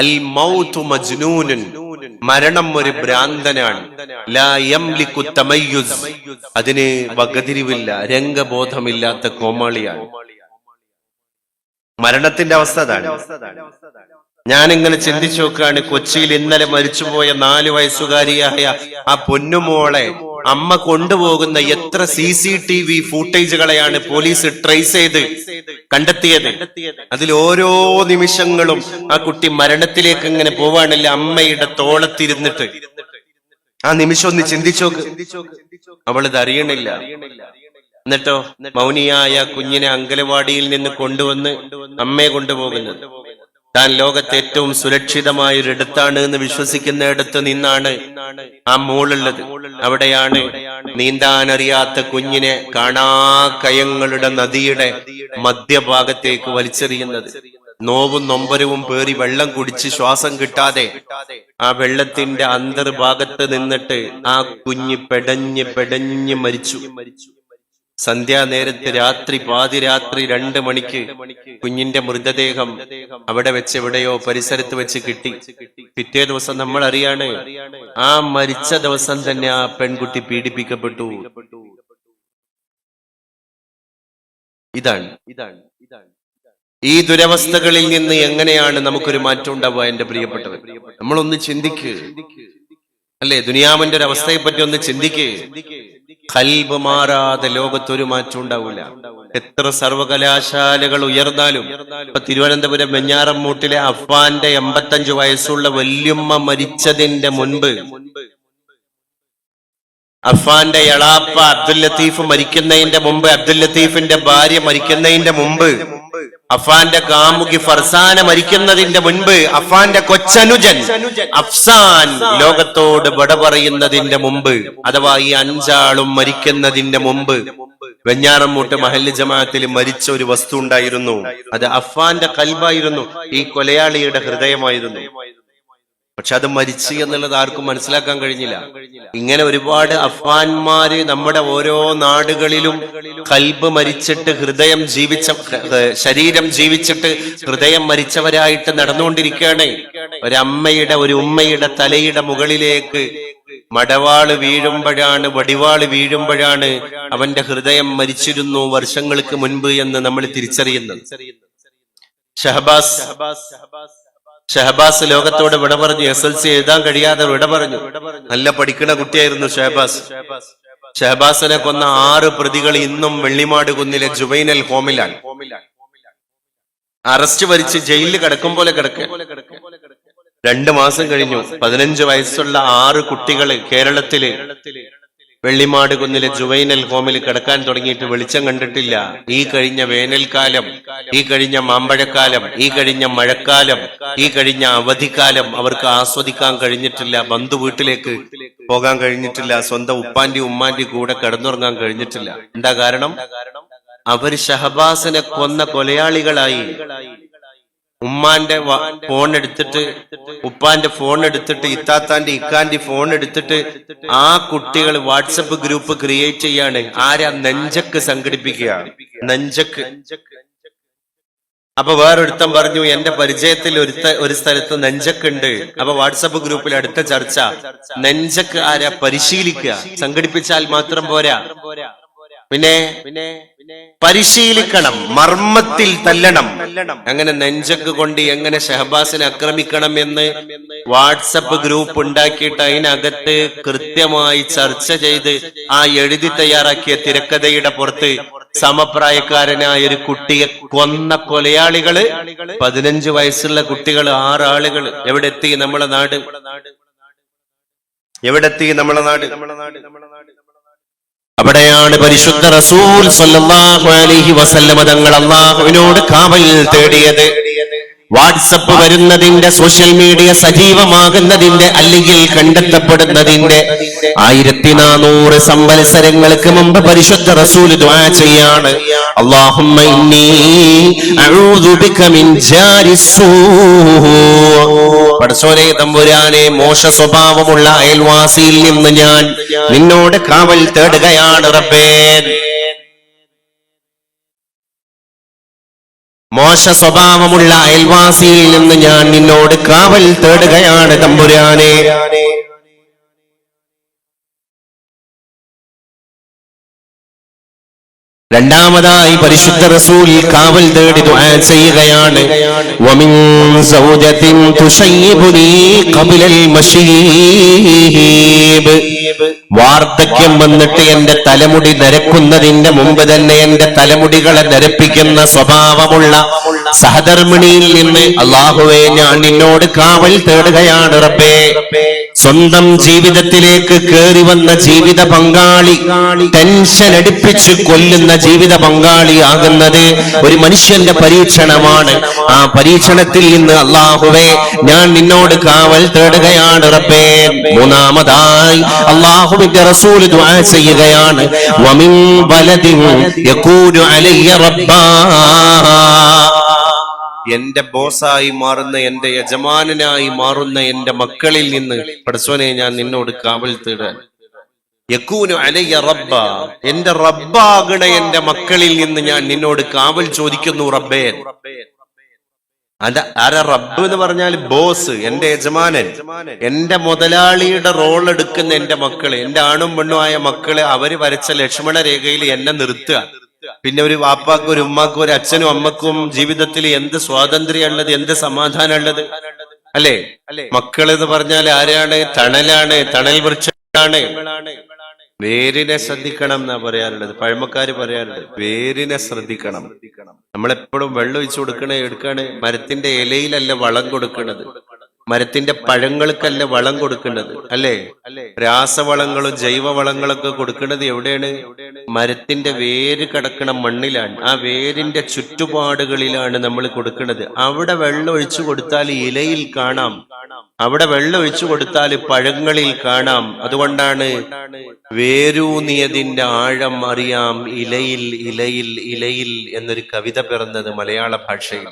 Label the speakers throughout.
Speaker 1: അൽ മൗതു മരണം ഒരു ഭ്രാന്തനാണ്. അതിന് വകതിരിവില്ല രംഗബോധമില്ലാത്ത കോമാളിയാണ്. മരണത്തിന്റെ അവസ്ഥ അതാണ്. ഞാനിങ്ങനെ ചിന്തിച്ചു നോക്കുകയാണ് കൊച്ചിയിൽ ഇന്നലെ മരിച്ചുപോയ നാല് വയസ്സുകാരിയായ ആ പൊന്നുമോളെ അമ്മ കൊണ്ടുപോകുന്ന എത്ര സി സി ടി വി ഫൂട്ടേജുകളെയാണ് പോലീസ് ട്രേസ് ചെയ്ത് കണ്ടെത്തിയത്. അതിൽ ഓരോ നിമിഷങ്ങളും ആ കുട്ടി മരണത്തിലേക്ക് ഇങ്ങനെ പോവാണല്ല അമ്മയുടെ തോളത്തിരുന്നിട്ട്. ആ നിമിഷം ഒന്ന് ചിന്തിച്ചോക്ക് അവളിത് അറിയണില്ല. എന്നിട്ടോ മൗനിയായ കുഞ്ഞിനെ അങ്കലവാടിയിൽ നിന്ന് കൊണ്ടുവന്ന് അമ്മയെ കൊണ്ടുപോകുന്നത്. താൻ ലോകത്തെ ഏറ്റവും സുരക്ഷിതമായ ഒരിടത്താണ് എന്ന് വിശ്വസിക്കുന്ന ഇടത്ത് നിന്നാണ് ആ മോളുള്ളത്. അവിടെയാണ് നീന്താൻ അറിയാത്ത കുഞ്ഞിനെ കാണാ കയങ്ങളുടെ നദിയുടെ മധ്യഭാഗത്തേക്ക് വലിച്ചെറിയുന്നത്. നോവും നൊമ്പരവും പേറി വെള്ളം കുടിച്ച് ശ്വാസം കിട്ടാതെ ആ വെള്ളത്തിന്റെ അന്തർഭാഗത്ത് നിന്നിട്ട് ആ കുഞ്ഞ് പെടഞ്ഞ് പെടഞ്ഞ് മരിച്ചു മരിച്ചു. സന്ധ്യാനേരത്ത് രാത്രി പാതിരാത്രി രണ്ട് മണിക്ക് കുഞ്ഞിന്റെ മൃതദേഹം അവിടെ വെച്ച് എവിടെയോ പരിസരത്ത് വെച്ച് കിട്ടി. പിറ്റേ ദിവസം നമ്മൾ അറിയാണ് ആ മരിച്ച ദിവസം തന്നെ ആ പെൺകുട്ടി പീഡിപ്പിക്കപ്പെട്ടു. ഇതാണ്. ഇതാണ് ഇതാണ് ഈ ദുരവസ്ഥകളിൽ നിന്ന് എങ്ങനെയാണ് നമുക്കൊരു മാറ്റം ഉണ്ടാവുക എന്റെ പ്രിയപ്പെട്ടവർ നമ്മളൊന്ന് ചിന്തിക്ക്. അല്ലേ? ദുനിയാവിന്റെ ഒരു അവസ്ഥയെ പറ്റി ഒന്ന് ചിന്തിക്ക്. കൽബ് മാറാതെ ലോകത്തൊരു മാറ്റം ഉണ്ടാവില്ല എത്ര സർവകലാശാലകൾ ഉയർന്നാലും ഇപ്പൊ തിരുവനന്തപുരം വെഞ്ഞാറമ്മൂട്ടിലെ അഫ്വാന്റെ എൺപത്തഞ്ചു വയസ്സുള്ള വല്യമ്മ മരിച്ചതിന്റെ മുൻപ് അഫ്വാന്റെ എളാപ്പ അബ്ദുൽ ലത്തീഫ് മരിക്കുന്നതിന്റെ മുമ്പ് അബ്ദുൽ ലത്തീഫിന്റെ ഭാര്യ മരിക്കുന്നതിന്റെ മുമ്പ് അഫാന്റെ കാമുകി ഫർസാന മരിക്കുന്നതിന്റെ മുൻപ് അഫാന്റെ കൊച്ചനുജൻ അഫ്സാൻ ലോകത്തോട് വിട പറയുന്നതിന്റെ മുമ്പ് അഥവാ ഈ അഞ്ചാളും മരിക്കുന്നതിന്റെ മുമ്പ് വെഞ്ഞാറമ്മൂട്ട് മഹല്ല് ജമാഅത്തിൽ മരിച്ച ഒരു വസ്തു ഉണ്ടായിരുന്നു. അത് അഫാന്റെ കൽബായിരുന്നു. ഈ കൊലയാളിയുടെ ഹൃദയമായിരുന്നു. പക്ഷെ അത് മരിച്ചു എന്നുള്ളത് ആർക്കും മനസ്സിലാക്കാൻ കഴിഞ്ഞില്ല. ഇങ്ങനെ ഒരുപാട് അഫ്വാൻമാര് നമ്മുടെ ഓരോ നാടുകളിലും കൽബ് മരിച്ചിട്ട് ഹൃദയം ജീവിച്ച ശരീരം ജീവിച്ചിട്ട് ഹൃദയം മരിച്ചവരായിട്ട് നടന്നുകൊണ്ടിരിക്കുകയാണ്. ഒരമ്മയുടെ ഒരു ഉമ്മയുടെ തലയുടെ മുകളിലേക്ക് മടവാൾ വീഴുമ്പോഴാണ് വടിവാൾ വീഴുമ്പോഴാണ് അവന്റെ ഹൃദയം മരിച്ചിരുന്നു വർഷങ്ങൾക്ക് മുൻപ് എന്ന് നമ്മൾ തിരിച്ചറിയുന്നത്. ഷഹബാസ്. ഷഹബാസ് ലോകത്തോട് വിട പറഞ്ഞു എസ് എൽ സി എഴുതാൻ കഴിയാതെ വിട പറഞ്ഞു. നല്ല പഠിക്കുന്ന കുട്ടിയായിരുന്നു ഷഹബാസ്. ഷഹബാസിനെ കൊന്ന ആറ് പ്രതികൾ ഇന്നും വെള്ളിമാട് കുന്നിലെ ജുബൈനൽ ഹോമിലാണ്. അറസ്റ്റ് വരിച്ച് ജയിലിൽ കിടക്കും പോലെ കിടക്കുക രണ്ടു മാസം കഴിഞ്ഞു. പതിനഞ്ച് വയസ്സുള്ള ആറ് കുട്ടികൾ കേരളത്തിൽ വെള്ളിമാട് കുന്നിലെ ജുവൈനൽ ഹോമിൽ കിടക്കാൻ തുടങ്ങിയിട്ട് വെളിച്ചം കണ്ടിട്ടില്ല. ഈ കഴിഞ്ഞ വേനൽക്കാലം ഈ കഴിഞ്ഞ മാമ്പഴക്കാലം ഈ കഴിഞ്ഞ മഴക്കാലം ഈ കഴിഞ്ഞ അവധിക്കാലം അവർക്ക് ആസ്വദിക്കാൻ കഴിഞ്ഞിട്ടില്ല. ബന്ധു വീട്ടിലേക്ക് പോകാൻ കഴിഞ്ഞിട്ടില്ല. സ്വന്തം ഉപ്പാന്റെ ഉമ്മാന്റെ കൂടെ കിടന്നുറങ്ങാൻ കഴിഞ്ഞിട്ടില്ല. എന്താ കാരണം? അവർ ഷഹബാസിനെ കൊന്ന കൊലയാളികളായി. ഉമ്മാന്റെ ഫോൺ എടുത്തിട്ട് ഉപ്പാന്റെ ഫോൺ എടുത്തിട്ട് ഇത്താത്താന്റെ ഇക്കാന്റെ ഫോൺ എടുത്തിട്ട് ആ കുട്ടികൾ വാട്സപ്പ് ഗ്രൂപ്പ് ക്രിയേറ്റ് ചെയ്യാണ്. ആരാ നെഞ്ചക്ക് സംഘടിപ്പിക്കുക? നെഞ്ചക്ക്. അപ്പൊ വേറൊരുത്തൻ പറഞ്ഞു എന്റെ പരിചയത്തിൽ ഒരുത്ത ഒരു സ്ഥലത്ത് നെഞ്ചക്കുണ്ട്. അപ്പൊ വാട്സപ്പ് ഗ്രൂപ്പിൽ അടുത്ത ചർച്ച നെഞ്ചക്ക് ആരാ പരിശീലിക്കുക? സംഘടിപ്പിച്ചാൽ മാത്രം പോരാ. പിന്നെ പിന്നെ പരിശീലിക്കണം മർമ്മത്തിൽ തല്ലണം. അങ്ങനെ നെഞ്ചക്ക് കൊണ്ട് എങ്ങനെ ഷഹബാസിനെ ആക്രമിക്കണം എന്ന് വാട്സപ്പ് ഗ്രൂപ്പ് ഉണ്ടാക്കിയിട്ട് അതിനകത്ത് കൃത്യമായി ചർച്ച ചെയ്ത് ആ എഴുതി തയ്യാറാക്കിയ തിരക്കഥയുടെ പുറത്ത് സമപ്രായക്കാരനായ ഒരു കുട്ടിയെ കൊന്ന കൊലയാളികൾ പതിനഞ്ച് വയസ്സുള്ള കുട്ടികൾ ആറാളുകൾ എവിടെ എത്തി നമ്മളെ നാട്. എവിടെ എത്തി നമ്മളെ നാട് നമ്മളെ നാട് നമ്മളെ നാട്. അവിടെയാണ് പരിശുദ്ധ റസൂൽ സല്ലല്ലാഹു അലൈഹി വസല്ലമ തങ്ങൾ അള്ളാഹുവിനോട് കാവൽ തേടിയത്. വാട്സപ്പ് വരുന്നതിന്റെ സോഷ്യൽ മീഡിയ സജീവമാകുന്നതിന്റെ അല്ലെങ്കിൽ കണ്ടെത്തപ്പെടുന്നതിന്റെ ആയിരത്തി നാനൂറ് സംവത്സരങ്ങൾക്ക് മുമ്പ് പരിശുദ്ധ റസൂൽ ചെയ്യാണ്. ഇന്നി അഊദു ബിക മിൻ പടച്ചോനെ തമ്പുരാനെ മോശ സ്വഭാവമുള്ള അയൽവാസിയിൽ നിന്ന് ഞാൻ നിന്നോട് കാവൽ തേടുകയാണ് റബ്ബേ. മോശ സ്വഭാവമുള്ള അയൽവാസിയിൽ നിന്ന് ഞാൻ നിന്നോട് കാവൽ തേടുകയാണ് തമ്പുരാനെ. രണ്ടാമതായി പരിശുദ്ധ റസൂൽ കാവൽ തേടി ദുആ ചെയ്യുകയാണ്. വമിൻ ഖബിലൽ വാർദ്ധക്യം വന്നിട്ട് എന്റെ തലമുടി നരക്കുന്നതിന്റെ മുമ്പ് തന്നെ എന്റെ തലമുടികളെ നരപ്പിക്കുന്ന സ്വഭാവമുള്ള സഹധർമ്മിണിയിൽ നിന്ന് അള്ളാഹുവെ ഞാൻ നിന്നോട് കാവൽ തേടുകയാണ് റബ്ബേ. സ്വന്തം ജീവിതത്തിലേക്ക് കയറി വന്ന ജീവിത പങ്കാളി ടെൻഷൻ അടുപ്പിച്ച് കൊല്ലുന്ന ജീവിത പങ്കാളിയാകുന്നത് ഒരു മനുഷ്യന്റെ പരീക്ഷണമാണ്. ആ പരീക്ഷണത്തിൽ നിന്ന് അള്ളാഹുവേ ഞാൻ നിന്നോട് കാവൽ തേടുകയാണ് റബ്ബേ. മൂന്നാമതായി അള്ളാഹുവിന്റെ റസൂൽ ദുആ ചെയ്യുകയാണ്. വമിൻ വലദിൻ അലയ്യ റബ്ബാ. എന്റെ ബോസായി മാറുന്ന എന്റെ യജമാനായി മാറുന്ന എന്റെ മക്കളിൽ നിന്ന് പടസ്വനെ ഞാൻ നിന്നോട് കാവൽ തേടാൻ. യക്കൂനു അലയ്യ റബ്ബ. എന്റെ റബ്ബാകണ എന്റെ മക്കളിൽ നിന്ന് ഞാൻ നിന്നോട് കാവൽ ചോദിക്കുന്നു റബ്ബേ. അത് അര റബ്ബ് എന്ന് പറഞ്ഞാൽ ബോസ് എന്റെ യജമാനൻ. എന്റെ മുതലാളിയുടെ റോൾ എടുക്കുന്ന എന്റെ മക്കൾ എന്റെ ആണും പെണ്ണുമായ മക്കൾ അവർ വരച്ച ലക്ഷ്മണ രേഖയിൽ എന്നെ നിർത്തുക. പിന്നെ ഒരു വാപ്പാക്കും ഒരു ഉമ്മാക്കും ഒരു അച്ഛനും അമ്മക്കും ജീവിതത്തിൽ എന്ത് സ്വാതന്ത്ര്യം ഉള്ളത് എന്ത് സമാധാനം ഉള്ളത് അല്ലേ? മക്കൾ എന്ന് പറഞ്ഞാൽ ആരാണ്? തണലാണ് തണൽ വൃക്ഷമാണ് വേരിനെ ശ്രദ്ധിക്കണം എന്നാ പറയാറുള്ളത് പഴമക്കാര് പറയാറുണ്ട് വേരിനെ ശ്രദ്ധിക്കണം. നമ്മളെപ്പോഴും വെള്ളം ഒഴിച്ചു കൊടുക്കണേ എടുക്കാണ് മരത്തിന്റെ ഇലയിലല്ല വളം കൊടുക്കുന്നത് മരത്തിന്റെ പഴങ്ങൾക്കല്ല വളം കൊടുക്കേണ്ടത്? അല്ലേ? രാസവളങ്ങളും ജൈവവളങ്ങളൊക്കെ കൊടുക്കേണ്ടത് എവിടെയാണ്? മരത്തിന്റെ വേര് കിടക്കണ മണ്ണിലാണ്. ആ വേരിന്റെ ചുറ്റുപാടുകളിലാണ് നമ്മൾ കൊടുക്കുന്നത് അവിടെ വെള്ളം ഒഴിച്ചു കൊടുത്താൽ ഇലയിൽ കാണാം. അവിടെ വെള്ളം ഒഴിച്ചു കൊടുത്താൽ പഴങ്ങളിൽ കാണാം. അതുകൊണ്ടാണ് വേരൂന്നിയതിന്റെ ആഴം അറിയാം ഇലയിൽ ഇലയിൽ ഇലയിൽ എന്നൊരു കവിത പിറന്നത് മലയാള ഭാഷയിൽ.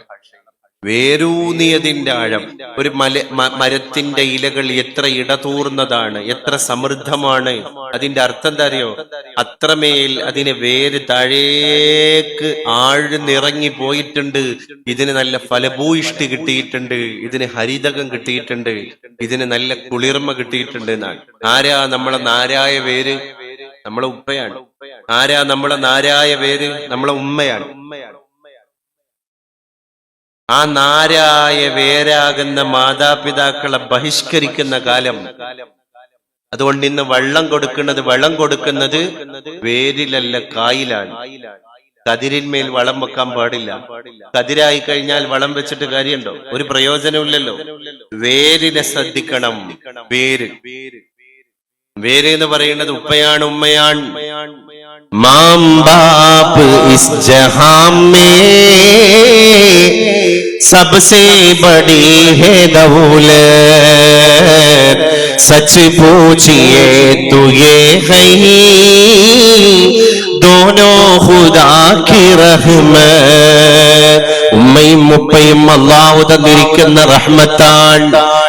Speaker 1: വേരൂന്നിയതിന്റെ ആഴം. ഒരു മല മരത്തിന്റെ ഇലകൾ എത്ര ഇടതൂർന്നതാണ് എത്ര സമൃദ്ധമാണ്. അതിന്റെ അർത്ഥം എന്താ അറിയോ? അത്രമേൽ അതിന് വേര് താഴേക്ക് ആഴ്ന്നിറങ്ങി പോയിട്ടുണ്ട്. ഇതിന് നല്ല ഫലഭൂയിഷ്ടി കിട്ടിയിട്ടുണ്ട്. ഇതിന് ഹരിതകം കിട്ടിയിട്ടുണ്ട്. ഇതിന് നല്ല കുളിർമ കിട്ടിയിട്ടുണ്ട് എന്നാണ്. ആരാ നമ്മളെ നാരായ വേര്? നമ്മളെ ഉപ്പയാണ് ആരാ നമ്മളെ നാരായ വേര്? നമ്മളെ ഉമ്മയാണ്. ആ നാരായ വേരാകുന്ന മാതാപിതാക്കളെ ബഹിഷ്കരിക്കുന്ന കാലം. അതുകൊണ്ട് ഇന്ന് വെള്ളം കൊടുക്കുന്നത് വെള്ളം കൊടുക്കുന്നത് വേരിലല്ല കായിലാണ്. കതിരിന്മേൽ വളം വെക്കാൻ പാടില്ല. കതിരായി കഴിഞ്ഞാൽ വളം വെച്ചിട്ട് കാര്യമുണ്ടോ? ഒരു പ്രയോജനമില്ലല്ലോ വേരിനെ ശ്രദ്ധിക്കണം. വേര്. വേര് എന്ന് പറയുന്നത് ഉപ്പയാണ് ഉമ്മയാണ്. माम बाप इस जहां में सबसे बड़ी है दौलत सच पूछिए तो ये है दोनों खुदा की रहमत ഉമ്മയും മുപ്പയും അള്ളാഹു തന്നിരിക്കുന്ന റഹ്മത്താൻ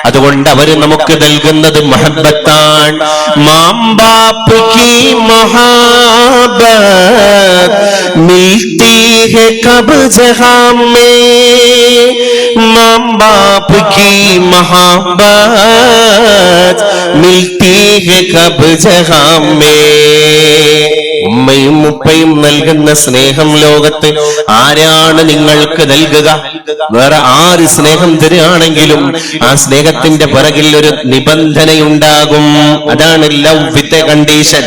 Speaker 1: അതുകൊണ്ട് അവര് നമുക്ക് നൽകുന്നത് മഹബത്താൻ മാം ബാപ്പ് കി മഹാബത്ത് മിൽത്തി है कब जहां में मां बाप की मोहब्बत मिलती है कब जहां में ഉമ്മയും ഉപ്പയും നൽകുന്ന സ്നേഹം ലോകത്ത് ആരാണ് നിങ്ങൾക്ക് നൽകുക? വേറെ ആര് സ്നേഹം തരികയാണെങ്കിലും ആ സ്നേഹത്തിന്റെ പിറകിൽ ഒരു നിബന്ധനയുണ്ടാകും. അതാണ് ലവ് വിത്ത് എ കണ്ടീഷൻ.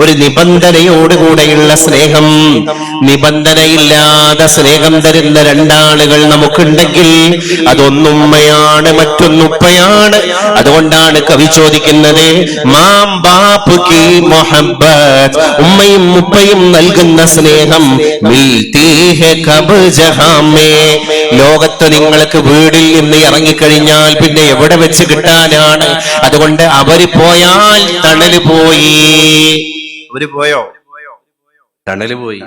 Speaker 1: ഒരു നിബന്ധനയോടുകൂടെയുള്ള സ്നേഹം. നിബന്ധനയില്ലാതെ സ്നേഹം തരുന്ന രണ്ടാളുകൾ നമുക്കുണ്ടെങ്കിൽ അതൊന്നുമ്മയാണ് മറ്റൊന്നുപ്പയാണ്. അതുകൊണ്ടാണ് കവി ചോദിക്കുന്നത് മാം ബാപ്പ് കി മൊഹബത്ത് ഉമ്മയും ഉപ്പയും നൽകുന്ന സ്നേഹം ലോകത്ത് നിങ്ങൾക്ക് വീടിൽ നിന്ന് ഇറങ്ങിക്കഴിഞ്ഞാൽ പിന്നെ എവിടെ വെച്ച് കിട്ടാനാണ്? അതുകൊണ്ട് അവർ പോയാൽ തണൽ പോയി. അവർ പോയോ. തണൽ പോയി.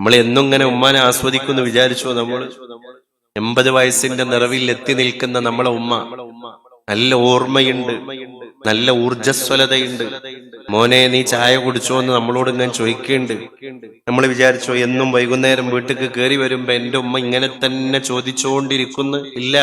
Speaker 1: നമ്മൾ എന്നും ഇങ്ങനെ ഉമ്മാനെ ആസ്വദിക്കുന്നു വിചാരിച്ചോ നമ്മൾ എൺപത് വയസ്സിന്റെ നിറവിൽ എത്തി നിൽക്കുന്ന നമ്മളെ ഉമ്മ. നല്ല ഓർമ്മയുണ്ട്. നല്ല ഊർജസ്വലതയുണ്ട് മോനെ നീ ചായ കുടിച്ചോ എന്ന് നമ്മളോട് ഞാൻ ചോദിക്കുന്നുണ്ട്. നമ്മൾ വിചാരിച്ചോ എന്നും വൈകുന്നേരം വീട്ടിലേക്ക് കയറി വരുമ്പോ എന്റെ ഉമ്മ ഇങ്ങനെ തന്നെ ചോദിച്ചുകൊണ്ടിരിക്കുന്നു ഇല്ല.